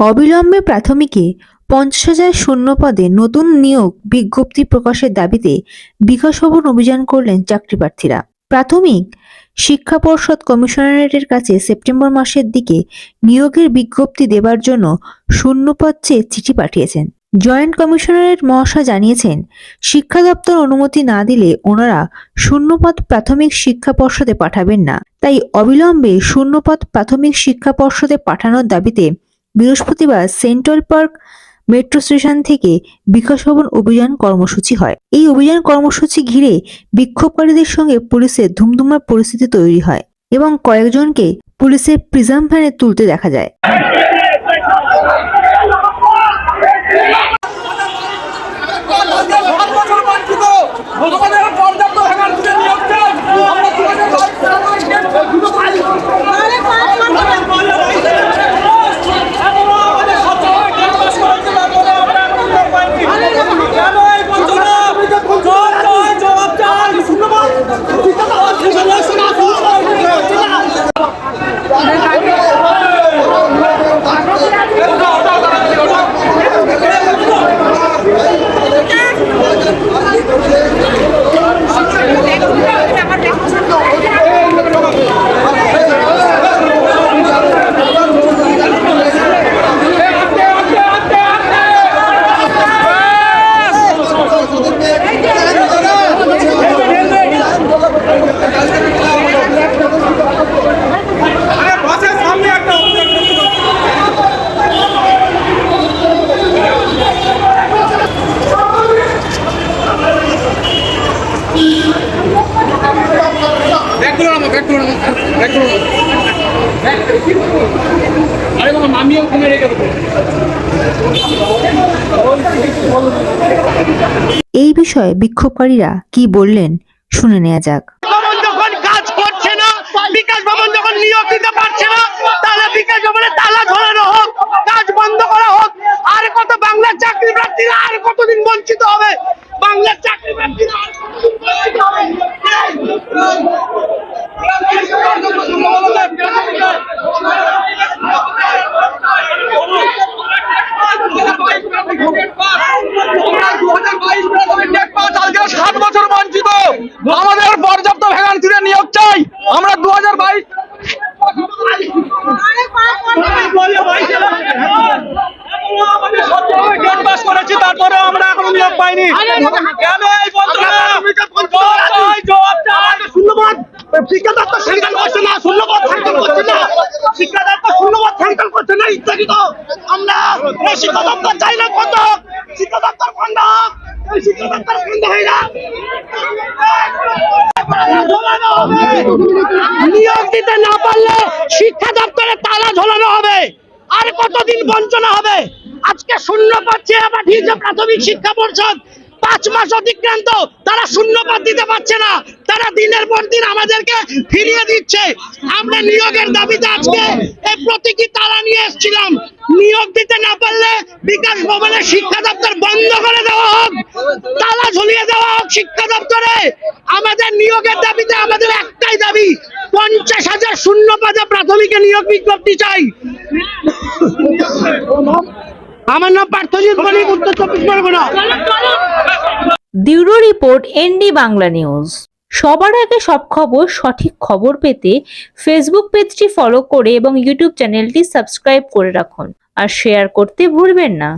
অবিলম্বে প্রাথমিকে পঞ্চাশ হাজার শূন্য পদে নতুন নিয়োগ বিজ্ঞপ্তি প্রকাশের দাবিতে বিকাশ ভবন অভিযান করলেন চাকরিপ্রার্থীরা। প্রাথমিক শিক্ষা পর্ষদ কমিশনারেটের কাছে সেপ্টেম্বর মাসের দিকে নিয়োগের বিজ্ঞপ্তি দেবার জন্য শূন্যপদ চেয়ে চিঠি পাঠিয়েছেন। জয়েন্ট কমিশনারেট মহাশয় জানিয়েছেন, শিক্ষা দপ্তর অনুমতি না দিলে ওনারা শূন্যপদ প্রাথমিক শিক্ষা পর্ষদে পাঠাবেন না। তাই অবিলম্বে শূন্যপদ প্রাথমিক শিক্ষা পর্ষদে পাঠানোর দাবিতে বৃহস্পতিবার সেন্ট্রাল পার্ক মেট্রো স্টেশন থেকে বিকাশ ভবন অভিযান কর্মসূচি হয়। এই অভিযান কর্মসূচি ঘিরে বিক্ষোভকারীদের সঙ্গে পুলিশের ধুমধুমার পরিস্থিতি তৈরি হয় এবং কয়েকজনকে পুলিশের প্রিজাম ভ্যানে তুলতে দেখা যায় সাত বছর বঞ্চিত আমাদের পর্যাপ্ত ভ্যাকান্সিতে নিয়োগ চাই আমরা দু হাজার বাইশ সালে দুটো পাই এখনও আমাদের সতেরো আঠারো মাস করেছে তারপরে আমরা এখনও নিয়োগ পাইনি কেন এই বঞ্চনা জবাব চাই জবাব চাই ধন্যবাদ আরে বাসের সামনে একটা ব্যাক করো না ব্যাক করো না ব্যাক করো না আরে বাবা মামিও ওখানে রেখে এই বিষয়ে বিক্ষোভকারীরা কি বললেন শুনে নেওয়া যাক। যখন কাজ করছে না বিকাশ ভবন যখন নিয়োগ দিতে পারছে না তাহলে বিকাশ ভবনে তালা ঝোলানো হোক কাজ বন্ধ করা হোক আর কত বাংলার চাকরি প্রার্থীরা আর কতদিন বঞ্চিত হবে বাংলার চাকরি প্রার্থীরা আর কতদিন বঞ্চিত হবে আজকে সাত বছর বঞ্চিত আমাদের পর্যাপ্ত ভ্যাকান্সিতে নিয়োগ চাই আমরা দু হাজার বাইশ তারপরে আমরা এখনও নিয়োগ পাইনি। কেন এই শিক্ষা দপ্তর চাই না। শিক্ষা দপ্তর। শিক্ষা দপ্তর হয়ে না। নিয়োগ দিতে না পারলে শিক্ষা দপ্তরে তালা ঝোলানো হবে। আর কতদিন বঞ্চনা হবে? আজকে শূন্য পাচ্ছে পাঠিয়েছে প্রাথমিক শিক্ষা পরিষদ। পাঁচ মাস অতিক্রান্ত, তারা শূন্যপাত দিতে পারছে না। তারা দিনের পর দিন আমাদেরকে ফিরিয়ে দিচ্ছে। আমরা নিয়োগের দাবিতে আজকে এই প্রতীকী তারা নিয়ে এসেছিলাম। নিয়োগ দিতে না পারলে বিকাশ ভবনের শিক্ষা দপ্তর বন্ধ করে দেওয়া হোক, তালা ঝুলিয়ে দেওয়া হোক শিক্ষা দপ্তরে। আমাদের নিয়োগের দাবিতে আমাদের একটাই দাবি, পঞ্চাশ হাজার শূন্য পদে প্রাথমিকে নিয়োগ বিজ্ঞপ্তি চাই। আমার নাম পার্থজিৎ মানিক, উত্তর চব্বিশ Parganas. Bureau report, ND Bangla news. সবার আগে সব খবর, সঠিক খবর পেতে ফেসবুক পেজটি ফলো করে এবং ইউটিউব চ্যানেলটি সাবস্ক্রাইব করে রাখুন। আর শেয়ার করতে ভুলবেন না।